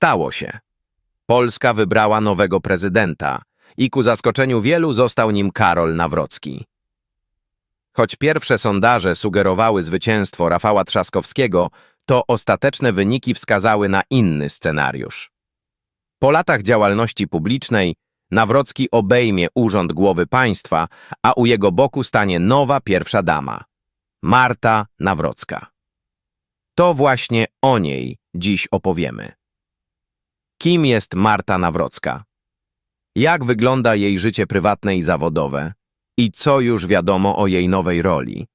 Stało się. Polska wybrała nowego prezydenta i ku zaskoczeniu wielu został nim Karol Nawrocki. Choć pierwsze sondaże sugerowały zwycięstwo Rafała Trzaskowskiego, to ostateczne wyniki wskazały na inny scenariusz. Po latach działalności publicznej Nawrocki obejmie urząd głowy państwa, a u jego boku stanie nowa pierwsza dama, Marta Nawrocka. To właśnie o niej dziś opowiemy. Kim jest Marta Nawrocka? Jak wygląda jej życie prywatne i zawodowe? I co już wiadomo o jej nowej roli?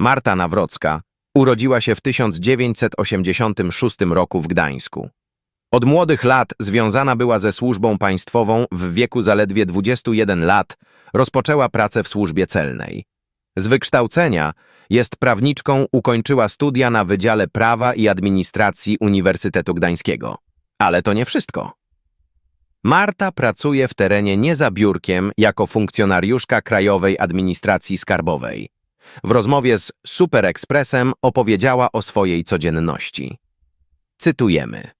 Marta Nawrocka urodziła się w 1986 roku w Gdańsku. Od młodych lat związana była ze służbą państwową, w wieku zaledwie 21 lat rozpoczęła pracę w służbie celnej. Z wykształcenia jest prawniczką, ukończyła studia na Wydziale Prawa i Administracji Uniwersytetu Gdańskiego. Ale to nie wszystko. Marta pracuje w terenie nie za biurkiem jako funkcjonariuszka Krajowej Administracji Skarbowej. W rozmowie z Super Expressem opowiedziała o swojej codzienności. Cytujemy.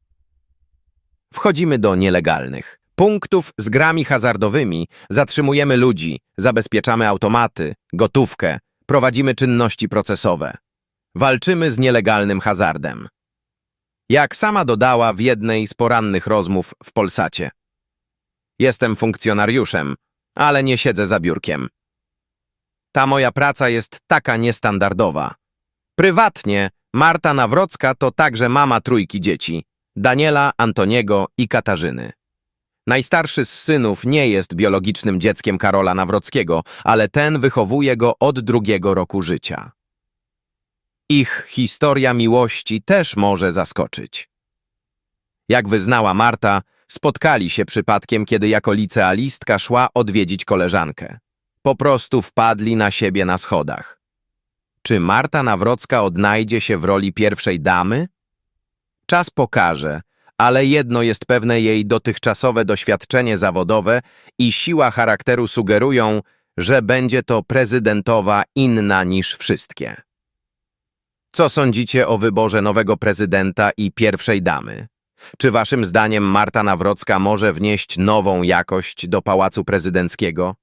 Wchodzimy do nielegalnych punktów z grami hazardowymi, zatrzymujemy ludzi, zabezpieczamy automaty, gotówkę, prowadzimy czynności procesowe. Walczymy z nielegalnym hazardem. Jak sama dodała w jednej z porannych rozmów w Polsacie. Jestem funkcjonariuszem, ale nie siedzę za biurkiem. Ta moja praca jest taka niestandardowa. Prywatnie Marta Nawrocka to także mama trójki dzieci Daniela, Antoniego i Katarzyny. Najstarszy z synów nie jest biologicznym dzieckiem Karola Nawrockiego, ale ten wychowuje go od drugiego roku życia. Ich historia miłości też może zaskoczyć. Jak wyznała Marta, spotkali się przypadkiem, kiedy jako licealistka szła odwiedzić koleżankę. Po prostu wpadli na siebie na schodach. Czy Marta Nawrocka odnajdzie się w roli pierwszej damy? Czas pokaże, ale jedno jest pewne jej dotychczasowe doświadczenie zawodowe i siła charakteru sugerują, że będzie to prezydentowa inna niż wszystkie. Co sądzicie o wyborze nowego prezydenta i pierwszej damy? Czy waszym zdaniem Marta Nawrocka może wnieść nową jakość do Pałacu Prezydenckiego?